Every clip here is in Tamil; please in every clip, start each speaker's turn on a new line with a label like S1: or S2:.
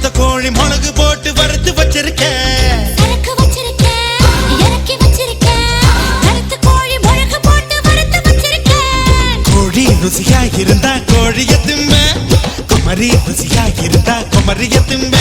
S1: செத்த கோழி மிளகு போட்டு வறுத்து வச்சிருக்கேன். ருசியா இருந்தா கோழிய திம்ப குமரி ருசியா இருந்தா குமரிய திம்ப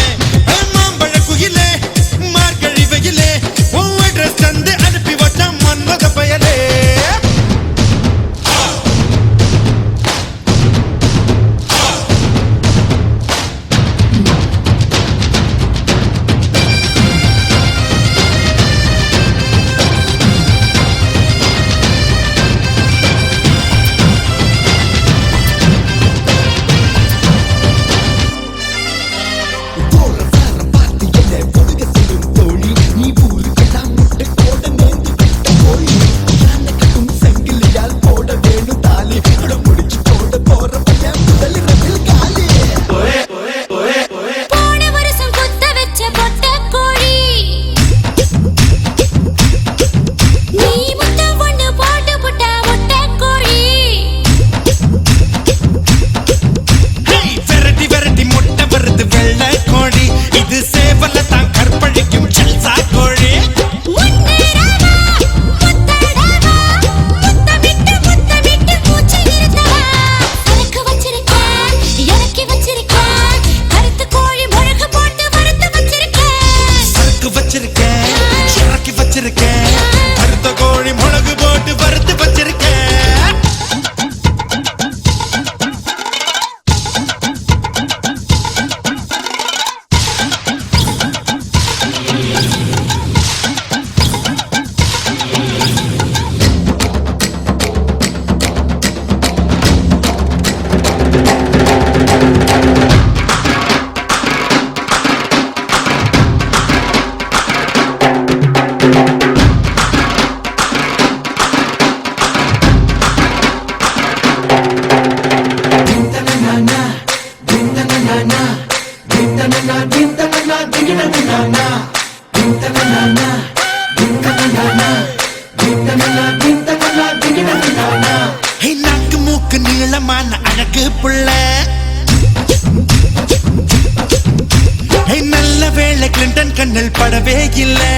S1: நாக்கு மூக்கு நீளமான அழகு புள்ள. நல்ல வேலை கிளிண்டன் கண்ணில் படவே இல்லை.